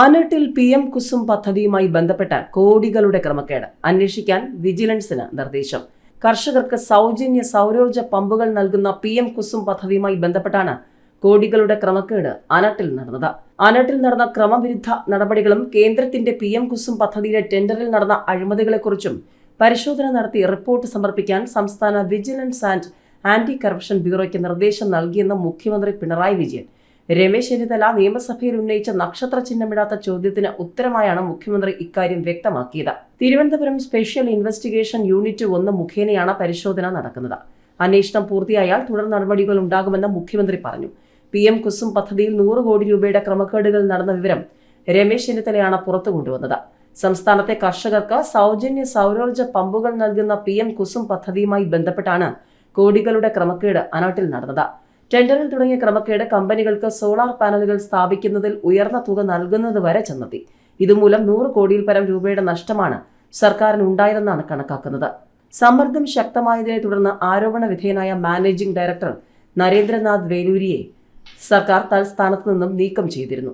ആനട്ടിൽ P M Kusum പദ്ധതിയുമായി ബന്ധപ്പെട്ട കോടികളുടെ ക്രമക്കേട്. അന്വേഷിക്കാൻ വിജിലൻസിന് നിർദ്ദേശം. കർഷകർക്ക് സൗജന്യ സൗരോർജ പമ്പുകൾ നൽകുന്ന പി എം കുസും പദ്ധതിയുമായി ബന്ധപ്പെട്ടാണ് കോടികളുടെ ക്രമക്കേട് അനട്ടിൽ നടന്നത്. അനട്ടിൽ നടന്ന ക്രമവിരുദ്ധ നടപടികളും കേന്ദ്രത്തിന്റെ പി എം കുസും പദ്ധതിയുടെ ടെൻഡറിൽ നടന്ന അഴിമതികളെക്കുറിച്ചും പരിശോധന നടത്തി റിപ്പോർട്ട് സമർപ്പിക്കാൻ സംസ്ഥാന വിജിലൻസ് ആൻഡ് ആന്റി കറപ്ഷൻ ബ്യൂറോയ്ക്ക് നിർദ്ദേശം നൽകിയെന്ന് മുഖ്യമന്ത്രി പിണറായി വിജയൻ. രമേശ് ചെന്നിത്തല നിയമസഭയിൽ ഉന്നയിച്ച നക്ഷത്ര ചിഹ്നമിടാത്ത ചോദ്യത്തിന് ഉത്തരമായാണ് മുഖ്യമന്ത്രി ഇക്കാര്യം വ്യക്തമാക്കിയത്. തിരുവനന്തപുരം സ്പെഷ്യൽ ഇൻവെസ്റ്റിഗേഷൻ യൂണിറ്റ് ഒന്ന് മുഖേനയാണ് പരിശോധന നടക്കുന്നത്. അന്വേഷണം പൂർത്തിയായാൽ തുടർ നടപടികൾ ഉണ്ടാകുമെന്ന് മുഖ്യമന്ത്രി പറഞ്ഞു. പി എം കുസും പദ്ധതിയിൽ നൂറ് കോടി രൂപയുടെ ക്രമക്കേടുകൾ നടന്ന വിവരം രമേശ് ചെന്നിത്തലയാണ് പുറത്തു കൊണ്ടുവന്നത്. സംസ്ഥാനത്തെ കർഷകർക്ക് സൗജന്യ സൗരോർജ പമ്പുകൾ നൽകുന്ന പി എം കുസും പദ്ധതിയുമായി ബന്ധപ്പെട്ടാണ് കോടികളുടെ ക്രമക്കേട് അനാട്ടിൽ നടന്നത്. ടെൻഡറിൽ തുടങ്ങിയ ക്രമക്കേട് കമ്പനികൾക്ക് സോളാർ പാനലുകൾ സ്ഥാപിക്കുന്നതിൽ ഉയർന്ന തുക നൽകുന്നത് വരെ ചെന്നെത്തി. ഇതുമൂലം നൂറ് കോടിയിൽ പരം രൂപയുടെ നഷ്ടമാണ് സർക്കാരിന് ഉണ്ടായതെന്നാണ് കണക്കാക്കുന്നത്. സമ്മർദ്ദം ശക്തമായതിനെ തുടർന്ന് ആരോപണ വിധേയനായ മാനേജിംഗ് ഡയറക്ടർ നരേന്ദ്രനാഥ് വേലൂരിയെ സർക്കാർ തൽസ്ഥാനത്ത് നിന്നും നീക്കം ചെയ്തിരുന്നു.